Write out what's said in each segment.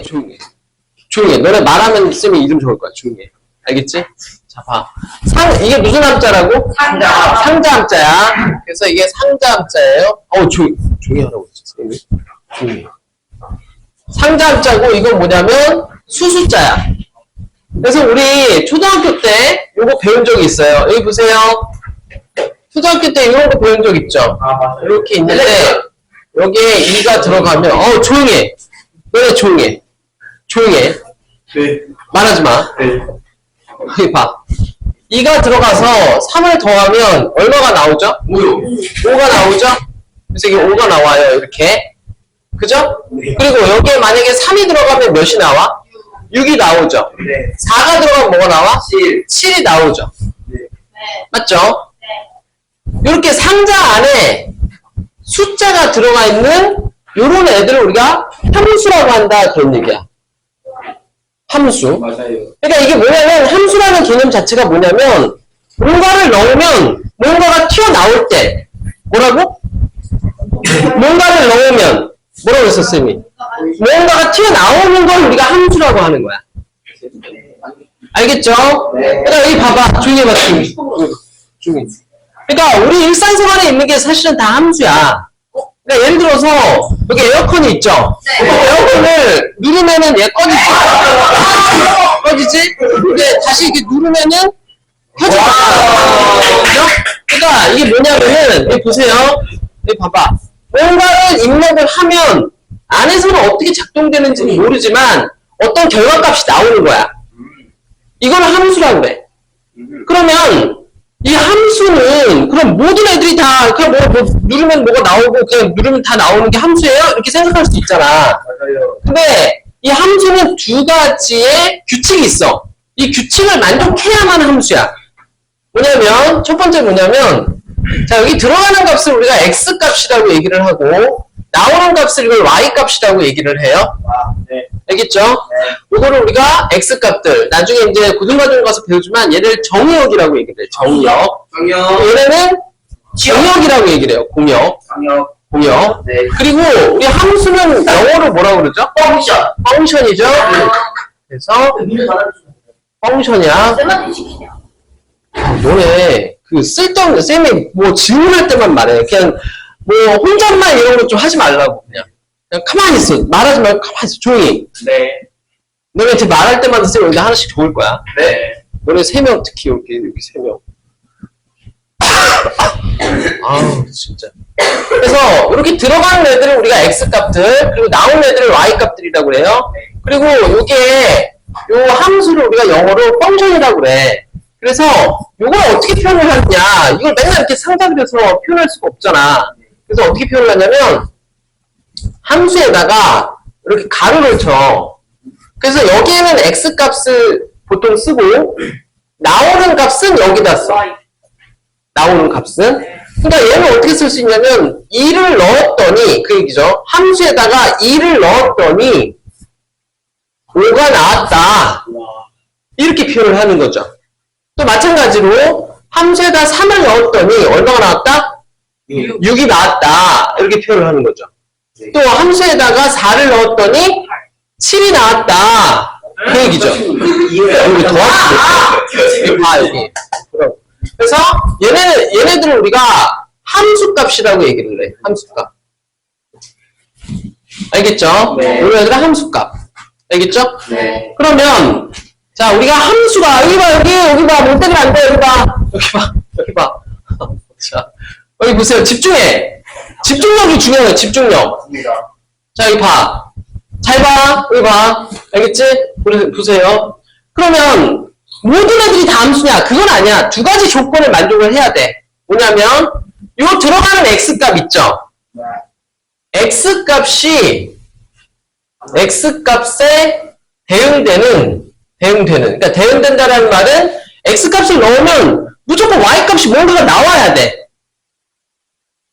해. 조용히 해. 조용히 해. 너네 말하면 쌤이 이름 적을 거야. 조용히 해. 알겠지? 자, 봐. 상, 이게 무슨 함자라고? 상자. 상자 함자야. 그래서 이게 상자 함자예요. 어우, 조용히, 조용히 하라고 했지, 쌤이. 조용히 해. 상자 함자고, 이건 뭐냐면, 수숫자야. 그래서 우리 초등학교 때 요거 배운 적이 있어요. 여기 보세요. 초등학교 때 이런 거 배운 적 있죠? 아, 맞아요. 이렇게 있는데 여기에 2가 들어가면 어 조용해 너네 조용해 조용해 네. 말하지 마 네. 여기 봐 2가 들어가서 3을 더하면 얼마가 나오죠? 5요. 5가 나오죠? 그래서 이게 5가 나와요 이렇게 그죠? 네. 그리고 여기에 만약에 3이 들어가면 몇이 나와? 6이 나오죠 네. 4가 들어가면 뭐가 나와? 7. 7이 나오죠 네. 맞죠? 이렇게 상자 안에 숫자가 들어가 있는 요런 애들을 우리가 함수라고 한다 그런 얘기야. 함수. 맞아요. 그러니까 이게 뭐냐면 함수라는 개념 자체가 뭐냐면 뭔가를 넣으면 뭔가가 튀어나올 때 뭐라고? 뭔가를 넣으면 뭐라고 했어 쌤이? 뭔가가 튀어나오는 걸 우리가 함수라고 하는 거야. 알겠죠? 네. 그러니까 여기 봐봐. 조용히 해봐, 조용히. 조용히. 그러니까 우리 일상생활에 있는 게 사실은 다 함수야. 그러니까 예를 들어서 여기 에어컨이 있죠? 네. 에어컨을 누르면은 얘 꺼지지? 꺼지지? 근데 다시 이렇게 누르면은? 그죠? 그러니까 이게 뭐냐면은 여기 보세요. 여기 봐봐. 뭔가를 입력을 하면 안에서는 어떻게 작동되는지는 모르지만 어떤 결과값이 나오는 거야. 이걸 함수라고 그래. 그러면 이 함수는 그럼 모든 애들이 다 그냥 뭐, 뭐 누르면 뭐가 나오고 그냥 누르면 다 나오는 게 함수예요? 이렇게 생각할 수 있잖아. 맞아요. 근데 이 함수는 두 가지의 규칙이 있어. 이 규칙을 만족해야만 함수야. 뭐냐면 첫 번째 뭐냐면 자 여기 들어가는 값을 우리가 x 값이라고 얘기를 하고 나오는 값을 이걸 y 값이라고 얘기를 해요. 아, 네. 알겠죠? 이거를 우리가 x 값들 나중에 이제 고등과정 가서 배우지만 얘를 정의역이라고 얘기를 해요. 정의역. 정혁. 얘네는 공역이라고 얘기를 해요. 공역. 정혁. 공역. 네. 그리고 우리 함수는 영어로 뭐라고 그러죠? 펑션. 펑션이죠. 그래서. 펑션이야. 쌤한테 시키냐? 너네 그 쓸데없는 쌤이 뭐 질문할 때만 말해. 그냥 뭐 혼잣말 이런 거 좀 하지 말라고 그냥. 그냥 가만히 있어. 말하지 말고 가만히 있어. 조용히. 네. 너네 이제 말할 때마다 쌤 여기 하나씩 적을 거야. 네. 너네 세 명 특히 여기 여기 세 명. 아우 진짜. 그래서 이렇게 들어가는 애들은 우리가 x 값들 그리고 나오는 애들을 y 값들이라고 그래요. 그리고 요게 요 함수를 우리가 영어로 펑션이라고 그래. 그래서 요걸 어떻게 표현을 하느냐? 이걸 맨날 이렇게 상자그려서 표현할 수가 없잖아. 그래서 어떻게 표현을 하냐면 함수에다가 이렇게 가로를 쳐. 그래서 여기에는 x 값을 보통 쓰고 나오는 값은 여기다 써. 나오는 값은. 그러니까 얘는 어떻게 쓸 수 있냐면 2를 넣었더니 그 얘기죠. 함수에다가 2를 넣었더니 5가 나왔다. 이렇게 표현을 하는 거죠. 또 마찬가지로 함수에다 3을 넣었더니 얼마가 나왔다? 6이 나왔다. 이렇게 표현을 하는 거죠. 또 함수에다가 4를 넣었더니 7이 나왔다. 그 얘기죠. 여기 더하기 여기 봐 여기. 그래서 얘네 얘네들은 우리가 함수 값이라고 얘기를 해. 함수 값. 알겠죠? 네. 우리 애들은 함수 값. 알겠죠? 네. 그러면 자 우리가 함수가 여기 봐 여기 여기 봐못 때리면 안돼 여기 봐 여기 봐 여기 봐. 자 여기 보세요 집중해. 집중력이 중요해요 집중력. 자, 여기 봐. 잘 봐. 여기 봐. 알겠지? 우리 보세요. 그러면 모든 애들이 다 함수냐? 그건 아니야. 두 가지 조건을 만족을 해야 돼. 뭐냐면 요 들어가는 x값 있죠? 네. x값이 x값에 대응되는 대응되는 그러니까 대응된다라는 말은 x값을 넣으면 무조건 y값이 뭔가가 나와야 돼.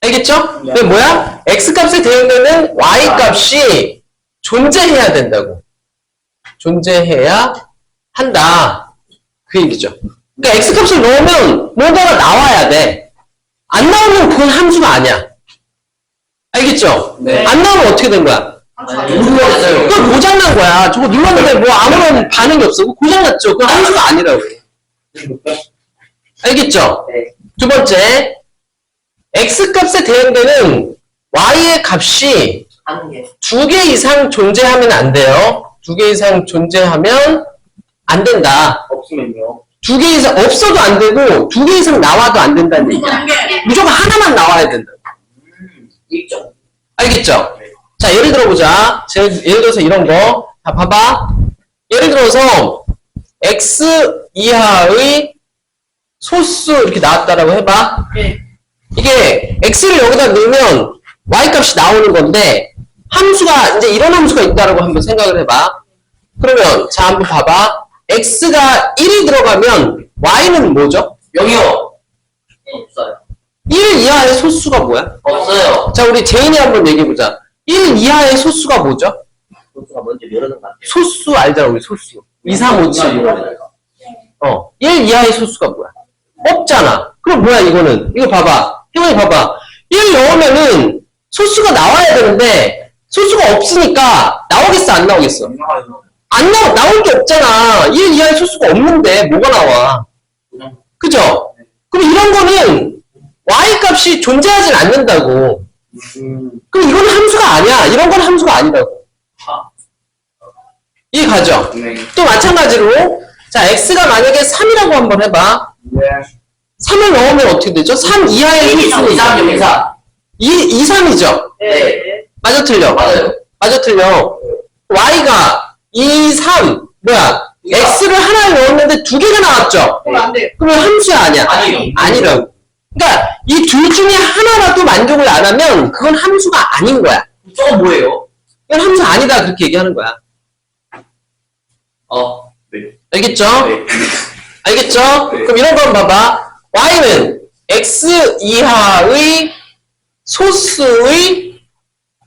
알겠죠? 네. 그게 뭐야? x값에 대응되는 y값이 존재해야 된다고. 존재해야 한다. 그 얘기죠. 그러니까 x값을 넣으면 뭔가가 나와야 돼. 안 나오면 그건 함수가 아니야. 알겠죠? 네. 안 나오면 어떻게 된 거야? 모르겠어요. 그거 고장난 거야. 저거 눌렀는데 뭐 아무런 반응이 없어. 그거 고장났죠. 그거 함수가 아니라고. 알겠죠? 네. 두 번째, x 값에 대응되는 y의 값이. 두 개 이상 존재하면 안 돼요. 두 개 이상 존재하면 안 된다. 없으면요. 두 개 이상 없어도 안 되고 두 개 이상 나와도 안 된다는 얘기야. 무조건 하나만 나와야 된다. 음, 있죠. 알겠죠? 자, 예를 들어보자. 제, 예를 들어서 이런 거. 자, 봐봐. 예를 들어서, x 이하의 소수 이렇게 나왔다라고 해봐. 이게 x를 여기다 넣으면 y 값이 나오는 건데, 함수가, 이제 이런 함수가 있다라고 한번 생각을 해봐. 그러면, 자, 한번 봐봐. X가 1이 들어가면 y는 뭐죠? 0이요. 없어요. 1 이하의 소수가 뭐야? 없어요. 자, 우리 제인이 한번 얘기해보자. 1 이하의 소수가 뭐죠? 소수가 먼저 열어는 것 같아요. 소수 알잖아, 우리 소수. 2, 3, 5, 7. 어. 1 이하의 소수가 뭐야? 없잖아. 그럼 뭐야, 이거는? 이거 봐봐. 희원이 봐봐. 1 넣으면은 소수가 나와야 되는데, 소수가 없으니까 나오겠어, 안 나오겠어? 안 나 오, 나올 게 없잖아. 1 이하의 소수가 없는데, 뭐가 나와? 그죠? 그럼 이런 거는 y 값이 존재하진 않는다고. 음, 그럼 이건 함수가 아니야. 이런 건 함수가 아니라고. 아. 이해 가죠? 네. 또 마찬가지로 자 x가 만약에 3이라고 한번 해봐. 네. 3을 넣으면 어떻게 되죠? 3 이하의 소수는 2, 3, 2, 3. 2, 2, 3이죠? 네. 맞아 틀려? 맞아요. 맞아 틀려. y가 2, 3 뭐야? x를 하나에 넣었는데 두 개가 나왔죠? 그럼 안 돼. 그러면 함수야 아니야? 아니요. 아니라고. 그러니까 이 둘 중에 하나라도 만족을 안 하면 그건 함수가 아닌 거야. 저건 뭐예요? 이건 함수 아니다 그렇게 얘기하는 거야. 어. 네. 알겠죠? 네. 알겠죠? 네. 그럼 이런 건 봐봐. y는 x 이하의 소수의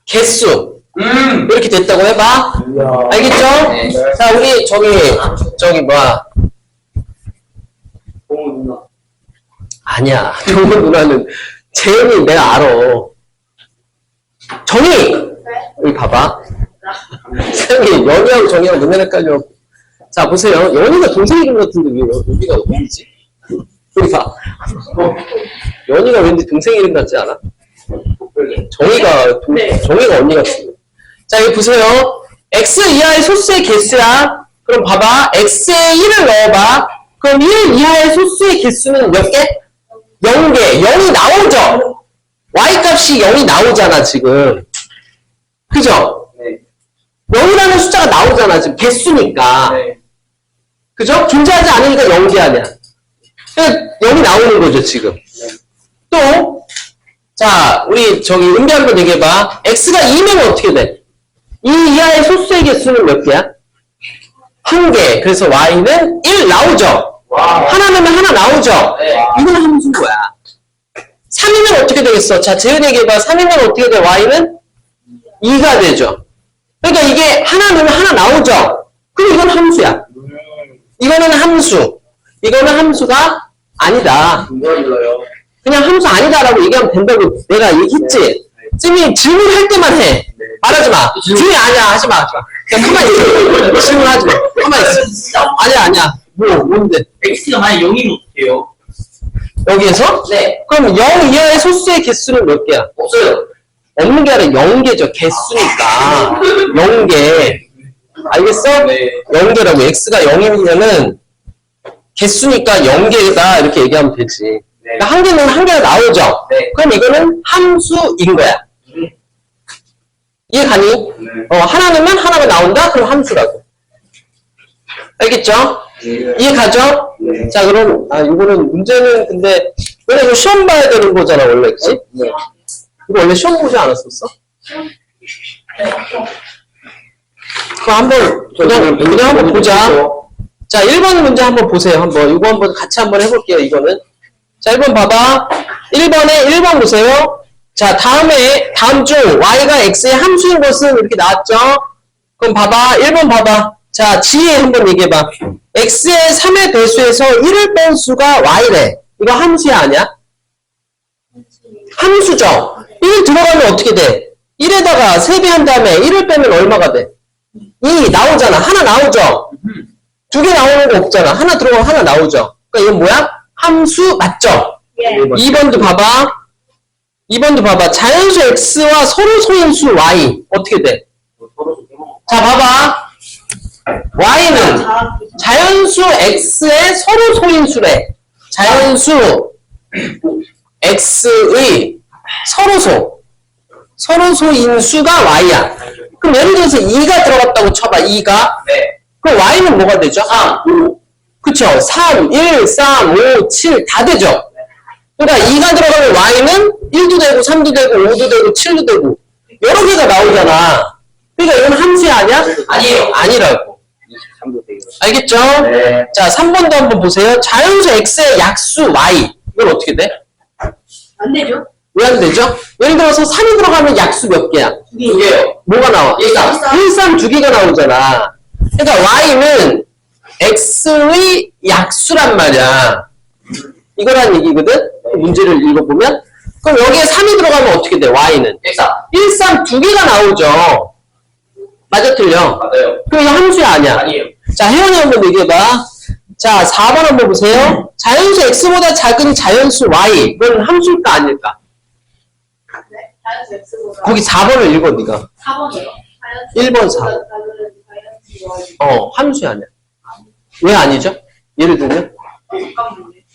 개수 음. 이렇게 됐다고 해봐. 알겠죠? 네. 자 우리 저기 저기 뭐야 공은 누나. 아니야 동문 누나는 재현이 내가 알아. 정희 여기 봐봐. 세영이 연희하고 정희하고 눈에 헷갈려. 자 보세요. 연희가 동생 이름 같은데 왜 여기가 어디지? 여기 봐. 어, 연희가 왠지 동생 이름 같지 않아? 정의가 동, 정의가 언니 같은 거. 자 여기 보세요. x 이하의 소수의 개수야. 그럼 봐봐. x에 1을 넣어봐. 그럼 1 이하의 소수의 개수는 몇 개? 0개. 0이 나오죠? y 값이 0이 나오잖아 지금. 그죠? 네. 0이라는 숫자가 나오잖아 지금 개수니까. 네. 그죠? 존재하지 않으니까 0개 아니야. 그러니까 0이 나오는 거죠 지금. 또, 자, 우리 저기 은비 한번 얘기해봐. x가 2면 어떻게 돼? 2 이하의 소수의 개수는 몇 개야? 한 개. 그래서 y는 1 나오죠? 와. 하나 넣으면 하나 나오죠? 네. 이건 함수인 거야. 3이면 어떻게 되겠어? 자, 재현 얘기해봐. 3이면 어떻게 돼? y는 2가 되죠? 그러니까 이게 하나 넣으면 하나 나오죠? 그럼 이건 함수야. 음. 이거는 함수. 이거는 함수가 아니다. 그냥 함수 아니다라고 얘기하면 된다고 내가 얘기했지. 쌤이 질문할 때만 해. 말하지 마. 질문이 아니야. 하지 마. 하지 마. 그냥 가만히 있어. 질문하지 마. 가만히 있어. 아니야, 아니야. 뭐, 뭔데? X가 만약 0이면 어떡해요? 여기에서? 네. 그럼 0 이하의 소수의 개수는 몇 개야? 없어요. 없는 게 아니라 0개죠. 개수니까. 0개. 알겠어? 네. 0개라고. x가 0이면은 개수니까 0개다. 이렇게 얘기하면 되지. 네. 그러니까 한 개는 한 개가 나오죠? 네. 그럼 이거는 함수인 거야. 음. 이해 가니? 네. 어, 하나 넣으면 하나가 나온다? 그럼 함수라고. 알겠죠? 네. 이해 가죠? 네. 자, 그럼, 아, 이거는 문제는 근데, 원래 이거 시험 봐야 되는 거잖아, 원래, 그치? 네. 이거 원래 시험 보지 않았었어? 그럼 한번, 그냥, 그냥 한번 보자. 자, 1번 문제 한번 보세요. 한번. 이거 한번 같이 한번 해볼게요, 이거는. 자, 1번 봐봐. 1번에 1번 보세요. 자, 다음에, 다음 중 y가 x의 함수인 것은 이렇게 나왔죠? 그럼 봐봐. 1번 봐봐. 자, 지혜 한번 얘기해봐. x의 3의 배수에서 1을 뺀 수가 y래. 이거 함수야, 아니야? 함수죠? 1 들어가면 어떻게 돼? 1에다가 3배 한 다음에 1을 빼면 얼마가 돼? 2 나오잖아. 하나 나오죠? 두 개 나오는 거 없잖아. 하나 들어가면 하나 나오죠? 그러니까 이건 뭐야? 함수 맞죠? 예. 2번도 봐봐. 2번도 봐봐. 자연수 x와 서로 소인수 y. 어떻게 돼? 자, 봐봐. y는 자연수 x의 서로 소인수래. 자연수 x의 서로소. 서로소 인수가 y야. 그럼 예를 들어서 2가 들어갔다고 쳐봐, 2가. 네. 그럼 y는 뭐가 되죠? 3, 5. 그쵸. 3, 1, 3, 5, 7 다 되죠. 그러니까 2가 들어가면 y는 1도 되고 3도 되고 5도 되고 7도 되고 여러 개가 나오잖아. 그러니까 이건 함수야 아니야? 아니에요. 아니라고. 23도 되요. 알겠죠? 네. 자, 3번도 한번 보세요. 자연수 x의 약수 y. 이건 어떻게 돼? 안 되죠? 왜 안 되죠? 예를 들어서 3이 들어가면 약수 몇 개야? 두 개요. 뭐가 나와? 1, 3. 1, 3 두 개가 나오잖아. 그러니까 y는 x의 약수란 말이야. 이거란 얘기거든? 문제를 읽어보면. 그럼 여기에 3이 들어가면 어떻게 돼? y는? 1, 3. 1, 3 두 개가 나오죠. 맞아, 틀려? 맞아요. 그럼 이거 함수야, 아니야? 아니에요. 자, 혜원이 한번 얘기해봐. 자, 4번 한번 보세요. 자연수 x보다 작은 자연수 y. 이건 함수일까, 아닐까? 네. 자연수 X보다 거기 4번을 읽어, 네가 4번이요? 1번 4. 어, 함수야, 아니야? 왜 아니죠? 예를 들면? 오,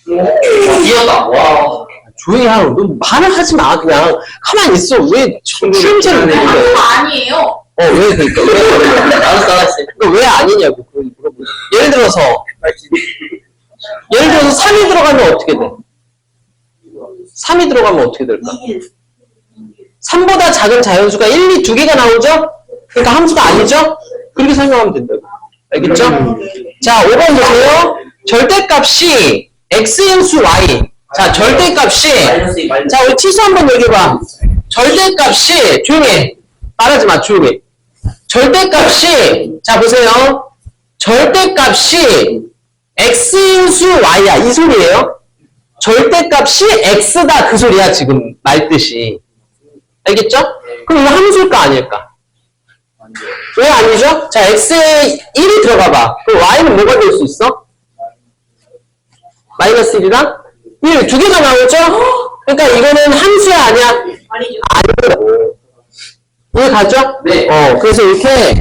이었다. 와. 조용히 하고, 너 말을 하지 마, 그냥. 가만히 있어. 왜 추임새를 내는 거야? 그거 아니에요. 어, 왜, 그니까. 왜, 알았어, 알았어. 그거 왜 아니냐고, 그걸 물어보는 거야. 예를 들어서, 예를 들어서 3이 들어가면 어떻게 돼? 3이 들어가면 어떻게 될까? 3보다 작은 자연수가 1, 2, 두 개가 나오죠? 그러니까 함수가 아니죠? 그렇게 설명하면 된다고. 알겠죠? 자, 5번 보세요. 절대값이 x인 수 y. 자, 절대값이 2, 마이너스 자, 우리 치수 한번 얘기해봐. 절대값이 조용히 해. 말하지 마, 조용히 해. 절대값이 자, 보세요. 절대값이 x인 수 y야. 이 소리예요. 절대값이 x다. 그 소리야, 지금 말 뜻이. 알겠죠? 그럼 이거 함수일까 아닐까? 왜 아니죠? 자, x에 1이 들어가 봐. 그럼 y는 뭐가 될 수 있어? 마이너스 1이랑 1, 두 개가 나오죠? 그러니까 이거는 함수야 아니야? 아니죠. 아니라고. 이해 가죠? 네. 어, 그래서 이렇게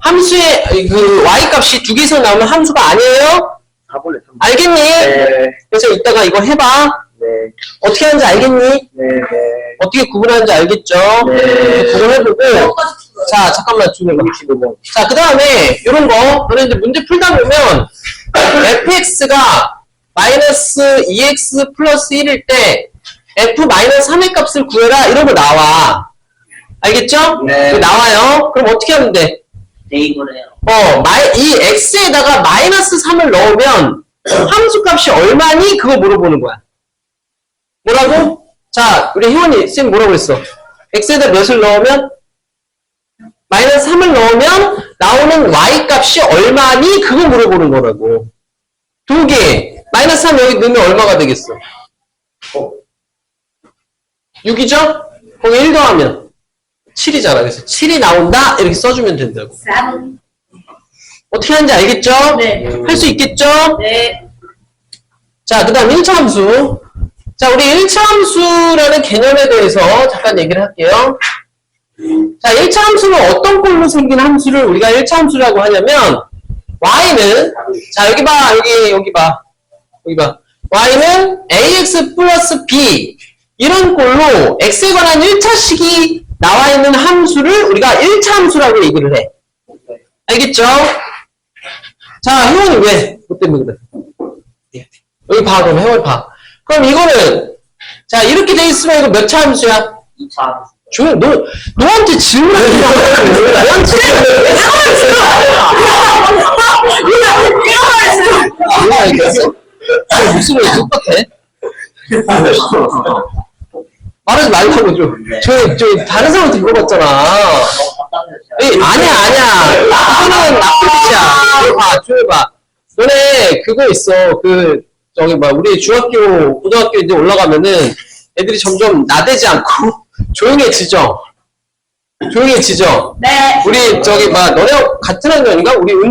함수의 그 y 값이 두 개에서 나오면 함수가 아니에요? 4번에 3번. 알겠니? 네. 그래서 이따가 이거 해봐. 네. 어떻게 하는지 알겠니? 네. 네. 어떻게 구분하는지 알겠죠? 네. 구분해보고. 자, 잠깐만 주해봐 65번. 자, 그 다음에 이런 거, 너네들 문제 풀다 보면 fx가 마이너스 2x 플러스 1일 때 f 마이너스 3의 값을 구해라 이런 거 나와. 알겠죠? 네. 나와요. 그럼 어떻게 하면 돼? 네, 이거네요. 어, 마이, 이 x에다가 마이너스 3을 넣으면 함수 값이 얼마니? 그거 물어보는 거야. 뭐라고? 자, 우리 희원이 쌤 뭐라고 했어? x에다 몇을 넣으면? 마이너스 3을 넣으면 나오는 y 값이 얼마니? 그거 물어보는 거라고. 두 개. 마이너스 3 여기 넣으면 얼마가 되겠어? 어. 6이죠? 거기 1 더하면 7이잖아. 그래서 7이 나온다? 이렇게 써주면 된다고. 4번. 어떻게 하는지 알겠죠? 네. 할 수 있겠죠? 네. 자, 그 다음 1차 함수. 자, 우리 1차 함수라는 개념에 대해서 잠깐 얘기를 할게요. 자, 1차 함수는 어떤 꼴로 생긴 함수를 우리가 1차 함수라고 하냐면, y는, 자, 여기 봐, 여기, 여기 봐. 여기 봐. y는 ax 플러스 b. 이런 꼴로 x에 관한 1차식이 나와 있는 함수를 우리가 1차 함수라고 얘기를 해. 알겠죠? 자, 혜원이 왜? 뭐 때문에 그래? 여기 봐, 그럼 혜원 봐. 그럼 이거는, 자, 이렇게 돼 있으면 이거 몇 차 함수야? 2차. 조용, 너, 너한테 질문하지 마. 너한테 왜 가만히 있어? 뭐야, 알겠어? 저 목소리 똑같아. 말하지 말라고 좀. 저, 저, 다른 사람한테 물어봤잖아. 에이, 아니야, 아니야. 그거는 나쁜. 조용히 봐, 조용히 봐. 너네 그거 있어. 그, 저기 뭐, 우리 중학교, 고등학교 이제 올라가면은 애들이 점점 나대지 않고 조용해지죠? 조용해지죠? 네. 우리 저기 막 너네 같은 학년인가? 우리 은